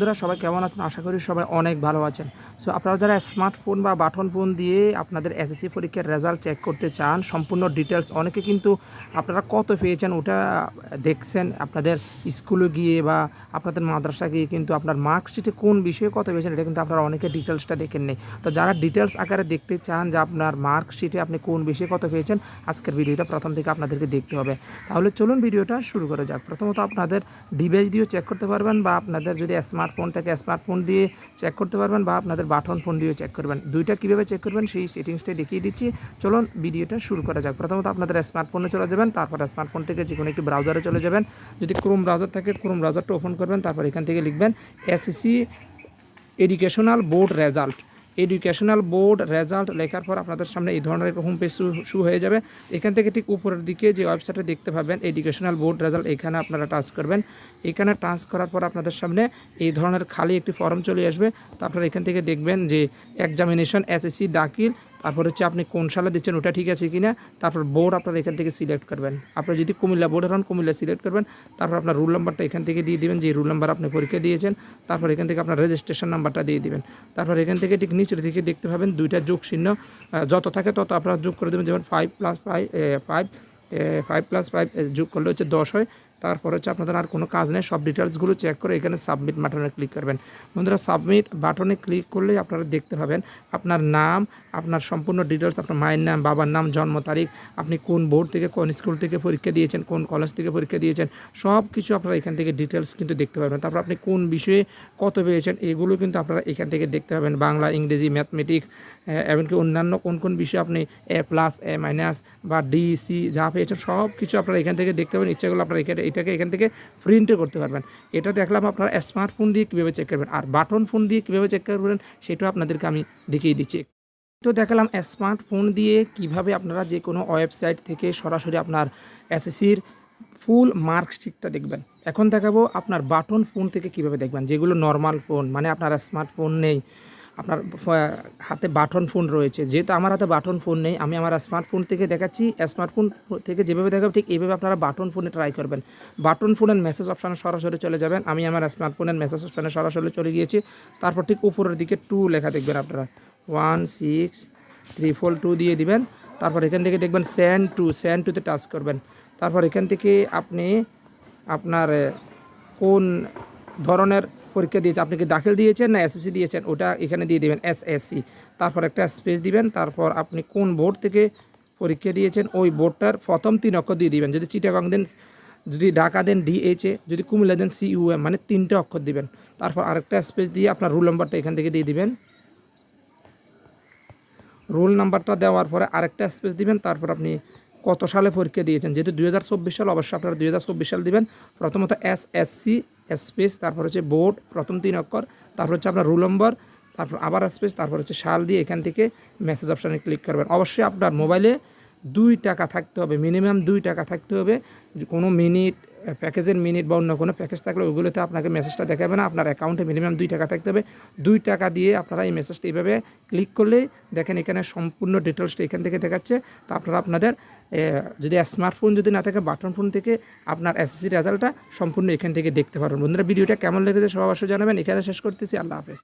বন্ধুরা, সবাই কেমন আছেন? আশা করি সবাই অনেক ভালো আছেন। সো আপনারা যারা স্মার্টফোন বা বাটন ফোন দিয়ে আপনাদের এসএসসি পরীক্ষার রেজাল্ট চেক করতে চান, সম্পূর্ণ ডিটেলস অনেকে কিন্তু আপনারা কত পেয়েছেন ওটা দেখছেন আপনাদের স্কুলে গিয়ে বা আপনাদের মাদ্রাসা গিয়ে কিন্তু আপনার মার্কশিটে কোন বিষয়ে কত পেয়েছেন এটা কিন্তু আপনারা অনেকে ডিটেলসটা দেখেন নেই। তো যারা ডিটেলস আকারে দেখতে চান যে আপনার মার্কশিটে আপনি কোন বিষয়ে কত পেয়েছেন, আজকের ভিডিওটা প্রথম থেকে আপনাদেরকে দেখতে হবে। তাহলে চলুন ভিডিওটা শুরু করা যাক। প্রথমত আপনাদের ডিভাইস দিয়েও চেক করতে পারবেন বা আপনাদের যদি স্মার্টফোন থেকে স্মার্টফোন দিয়ে চেক করতে পারবেন বা আপনাদের বাটন ফোন দিয়েও চেক করবেন। দুইটা কীভাবে চেক করবেন সেই সেটিংসটাই দেখিয়ে দিচ্ছি। চলুন ভিডিওটা শুরু করা যাক। প্রথমত আপনাদের স্মার্টফোনে চলে যাবেন, তারপর স্মার্টফোন থেকে যে কোনো একটি ব্রাউজারে চলে যাবেন। যদি ক্রোম ব্রাউজার থাকে ক্রোম ব্রাউজারটা ওপেন করবেন, তারপর এখান থেকে লিখবেন SSC educational board result educational board result লেখার পর আপনাদের সামনে এই ধরনের হোম পেজ শু হয়ে যাবে। এখান থেকে ঠিক উপরের দিকে যে ওয়েবসাইটে দেখতে পাবেন এডুকেশনাল বোর্ড রেজাল্ট এখানে আপনারা টাচ করবেন। এখানে টাচ করার পর আপনাদের সামনে এই ধরনের খালি একটি ফর্ম চলে আসবে। তো আপনারা এখান থেকে দেখবেন যে এক্সামিনেশন এসএসসি দাখিল তারপর হচ্ছে আপনি কোন সালে দিচ্ছেন, ওটা ঠিক আছে কিনা, তারপর বোর্ড আপনারা এখান থেকে সিলেক্ট করবেন। আপনি যদি কুমিল্লা বোর্ডের হন, কুমিল্লা সিলেক্ট করবেন, তারপর আপনার রুল নাম্বারটা এখান থেকে দিয়ে দিবেন, যে রুল নাম্বার আপনি পরীক্ষা দিয়েছেন, তারপর এখান থেকে আপনার রেজিস্ট্রেশন নাম্বারটা দিয়ে দিবেন। তারপর এখান থেকে ঠিক নিচের দিকে দেখতে পাবেন দুইটা যোগ চিহ্ন যত থাকে তত আপনারা যোগ করে দেবেন, যেমন five plus five five five plus five যোগ করলে হচ্ছে দশ হয়। তারপর হচ্ছে আপনাদের আর কোনো কাজ নেই, সব ডিটেলসগুলো চেক করে এখানে সাবমিট বাটনে ক্লিক করবেন। বন্ধুরা সাবমিট বাটনে ক্লিক করলেই আপনারা দেখতে পাবেন আপনার নাম, আপনার সম্পূর্ণ ডিটেলস আপনার মায়ের নাম, বাবার নাম, জন্ম তারিখ, আপনি কোন বোর্ড থেকে, কোন স্কুল থেকে পরীক্ষা দিয়েছেন, কোন কলেজ থেকে পরীক্ষা দিয়েছেন সব কিছু আপনারা এখান থেকে ডিটেলস কিন্তু দেখতে পাবেন। তারপর আপনি কোন বিষয়ে কত পেয়েছেন, এগুলো কিন্তু আপনারা এখান থেকে দেখতে পাবেন। বাংলা, ইংরেজি ম্যাথমেটিক্স এমনকি অন্যান্য কোন কোন বিষয়ে আপনি এ প্লাস এ মাইনাস বা ডি সি যা পেয়েছেন সব কিছু আপনারা এখান থেকে দেখতে পাবেন। ইচ্ছাগুলো আপনারা এখানে এটাকে এখান থেকে প্রিন্টও করতে পারবেন। এটা দেখলাম আপনারা স্মার্টফোন দিয়ে কীভাবে চেক করবেন। আর বাটন ফোন দিয়ে কীভাবে চেক করবেন সেটাও আপনাদেরকে আমি দেখিয়ে দিচ্ছি। তো দেখালাম স্মার্টফোন দিয়ে কীভাবে আপনারা যে কোনো ওয়েবসাইট থেকে সরাসরি আপনার এসএসসির ফুল মার্কশিটটা দেখবেন। এখন দেখাবো আপনার বাটন ফোন থেকে কীভাবে দেখবেন, যেগুলো নর্মাল ফোন মানে আপনার স্মার্টফোন নেই। আপনার হাতে বাটন ফোন রয়েছে। যেহেতু আমার হাতে বাটন ফোন নেই, আমি আমার স্মার্টফোন থেকে দেখাচ্ছি। স্মার্টফোন থেকে যেভাবে দেখাবো ঠিক এইভাবে আপনারা বাটন ফোনে ট্রাই করবেন। বাটন ফোনের মেসেজ অপশানে সরাসরি চলে যাবেন। আমি আমার স্মার্টফোনের মেসেজ অপশানে সরাসরি চলে গিয়েছি। তারপর ঠিক উপরের দিকে টু লেখা দেখবেন আপনারা। One six three four two দিয়ে দিবেন। তারপর এখান থেকে দেখবেন স্যান্ড টু স্যান্ড টুতে টাচ করবেন। তারপর এখান থেকে আপনি আপনার, কোন ধরনের পরীক্ষা দিয়েছে। আপনি কি দাখিল দিয়েছেন না এসএসসি দিয়েছেন? ওটা এখানে দিয়ে দিবেন এসএসসি তারপর একটা স্পেস দিবেন, তারপর আপনি কোন বোর্ড থেকে পরীক্ষা দিয়েছেন? ওই বোর্ডটার প্রথম তিন অক্ষর দিয়ে দিবেন। যদি চিটাগং দেন, যদি ঢাকা দেন ডিএইচএ যদি কুমিল্লা দেন সিইউএম মানে তিনটে অক্ষর দিবেন। তারপর আরেকটা স্পেস দিয়ে আপনার রুল নাম্বারটা এখান থেকে দিয়ে দিবেন। রোল নাম্বারটা দেওয়ার পরে আরেকটা স্পেস দিবেন, তারপর আপনি কত সালে পরীক্ষা দিয়েছেন? যেহেতু দুই হাজার চব্বিশ সাল, অবশ্যই আপনারা দুই হাজার চব্বিশ সাল দিবেন। প্রথমত এস এস সি স্পেস, তারপর হচ্ছে বোর্ড প্রথম তিন অক্ষর, তারপর হচ্ছে আপনার রুল নম্বর তারপর আবার স্পেস, তারপর হচ্ছে সাল দিয়ে এখান থেকে মেসেজ অপশানে ক্লিক করবেন। অবশ্যই আপনার মোবাইলে দুই টাকা থাকতে হবে মিনিমাম দুই টাকা থাকতে হবে। কোনো মিনিট প্যাকেজের মিনিট বা অন্য কোনো প্যাকেজ থাকলে ওগুলোতে আপনাকে মেসেজটা দেখাবে না, আপনার অ্যাকাউন্টে মিনিমাম দুই টাকা থাকতে হবে। দুই টাকা দিয়ে আপনারা এই মেসেজটা এইভাবে ক্লিক করলেই দেখেন এখানে সম্পূর্ণ ডিটেলসটা এখান থেকে দেখাচ্ছে। তো আপনারা আপনাদের যদি স্মার্টফোন যদি না থাকে বাটন ফোন থেকে আপনার এসএসসি রেজাল্টটা সম্পূর্ণ এখান থেকে দেখতে পারবেন। বন্ধুরা, ভিডিওটা কেমন লেগেছে সব অবশ্যই জানাবেন। এখানে শেষ করতেছি। আল্লাহ হাফেজ।